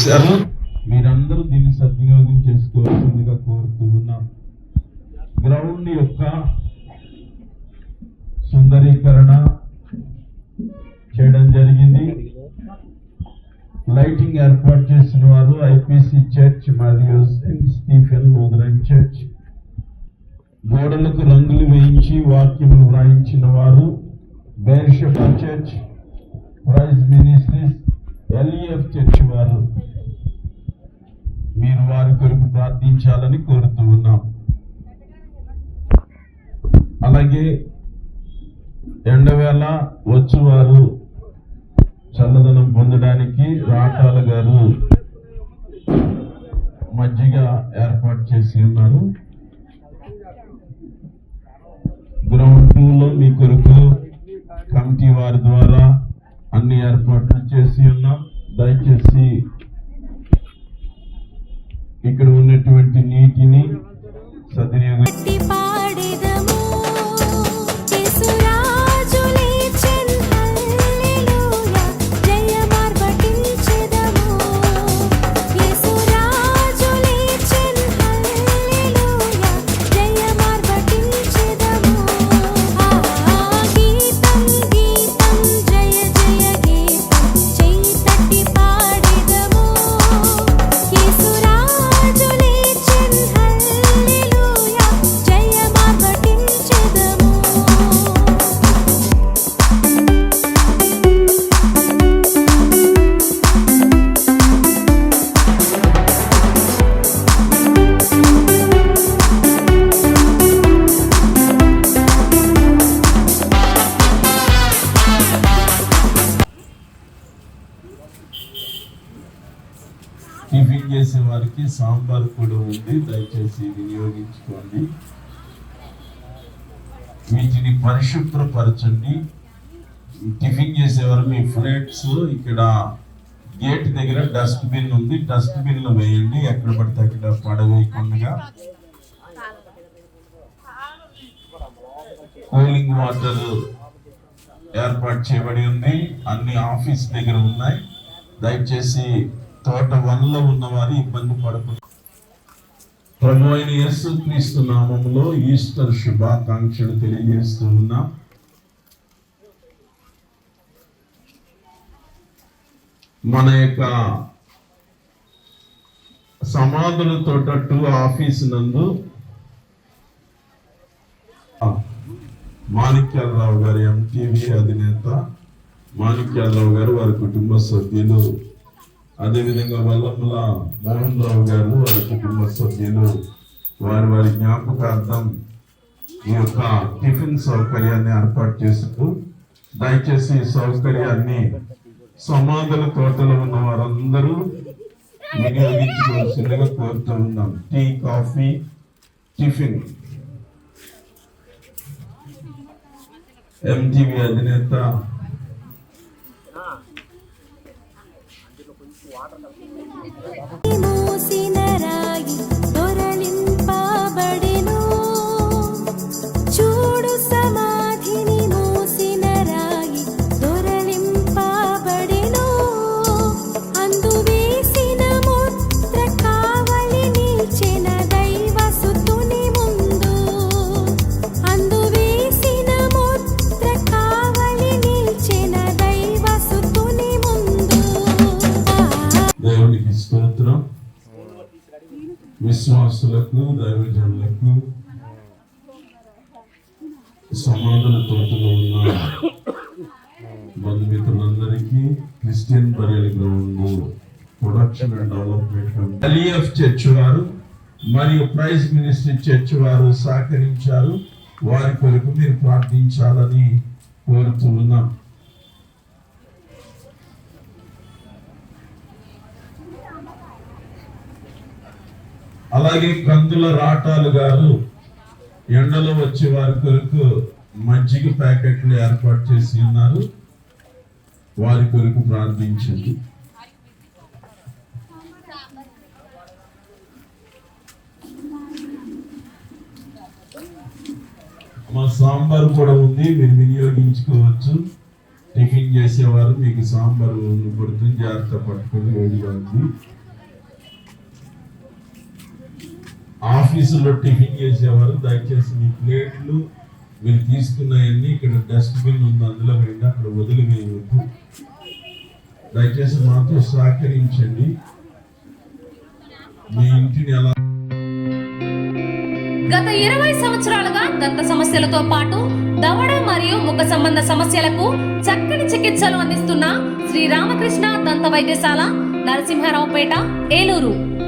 చేశారు. మీరందరూ దీన్ని సద్వినియోగం చేసుకోవాల్సిందిగా కోరుతున్నాం. గ్రౌండ్ యొక్క సుందరీకరణ చేయడం జరిగింది. లైటింగ్ ఏర్పాటు చేసిన వారు ఐపీసీ చర్చ్ మరియు సెయింట్ స్టీఫెన్ లూథరన్ చర్చ్. గోడలకు రంగులు వేయించి వాక్యములు వ్రాయించిన వారు బేర్షఫ్ church praise ministries LEF church వారు. ప్రార్థించాలని కోరుతూ ఉన్నాం. అలాగే ఎండవేళ వచ్చువారు చల్లదనం పొందడానికి రాటాల గారు మజ్జిగ ఏర్పాటు చేసి ఉన్నారు. గ్రౌండ్ టూలో మీ కొరకు కమిటీ వారి ద్వారా అన్ని ఏర్పాట్లు చేసి ఉన్నాం. దయచేసి que nem వారికి సాంబార్ కూడా ఉంది దయచేసి వినియోగించుకోండి. వీటిని పరిశుభ్రపరచండి. టిఫిన్ చేసేవారు మీ ఫ్రెండ్స్ ఇక్కడ గేట్ దగ్గర డస్ట్ బిన్ ఉంది. డస్ట్ బిన్లో వేయండి. ఎక్కడ పడితే అక్కడ పడవేయకుండా. కూలింగ్ వాటర్ ఏర్పాటు చేయబడి ఉంది. అన్ని ఆఫీస్ దగ్గర ఉన్నాయి. దయచేసి తోట వన్లో ఉన్న వారు ఇబ్బంది పడకుండా ప్రభు అయిన యస్సు క్రీస్తు నామంలో ఈస్టర్ శుభాకాంక్షలు తెలియజేస్తూ ఉన్నాం. మన యొక్క సమాధుల టూ ఆఫీస్ నందు మాణిక్యాలరావు గారి ఎంటీవీ అధినేత మాణిక్యాలరావు గారు వారి కుటుంబ సభ్యులు అదేవిధంగా వల్లముల మోహన్ రావు గారు వారి కుటుంబ సభ్యులు వారి వారి జ్ఞాపకార్థం ఈ యొక్క టిఫిన్ సౌకర్యాన్ని ఏర్పాటు చేస్తూ దయచేసి ఈ సౌకర్యాన్ని సమాధుల తోటలో ఉన్న వారందరూ వినియోగించుకోవాల్సిందిగా కోరుతూ ఉన్నాం. Tea coffee tiffin. ఎంటీవీ అధినేత Inocinarai. విశ్వాసులకు దైవజనులకు సమాధుల తోటలో ఉన్న బంధుమిత్రులందరికీ Christian burial ground production and development LEF church వారు మరియు ప్రైజ్ మినిస్ట్రీ చర్చ్ వారు సహకరించారు. వారి కొరకు మీరు ప్రార్థించాలని కోరుతున్నాం అలాగే కందుల రాటాలు గారు ఎండలో వచ్చే వారి కొరకు మజ్జిగ ప్యాకెట్లు ఏర్పాటు చేసి ఉన్నారు. వారి కొరకు ప్రార్థించండి. మా సాంబార్ కూడా ఉంది మీరు వినియోగించుకోవచ్చు. టిఫిన్ చేసేవారు మీకు సాంబారు పడుతుంది జాగ్రత్త పట్టుకొని వేడిగా ఉంది ఆఫీసులో టిఫిన్ చేసేవారు. దయచేసి మీ ప్లేట్లు మీరు తీసుకున్నాయన్నీ ఇక్కడ డస్ట్బిన్ ఉంది అందులో వెళ్ళి అక్కడ వదిలివేయవద్దు. దయచేసి మాతో సహకరించండి. మీ ఇంటిని ఎలా గత ఇరవై సంవత్సరాలుగా దంత సమస్యలతో పాటు దవడ మరియు ముఖ సంబంధ సమస్యలకు చక్కని చికిత్సలు అందిస్తున్న శ్రీ రామకృష్ణ దంత వైద్యశాల నరసింహారావుపేట ఏలూరు.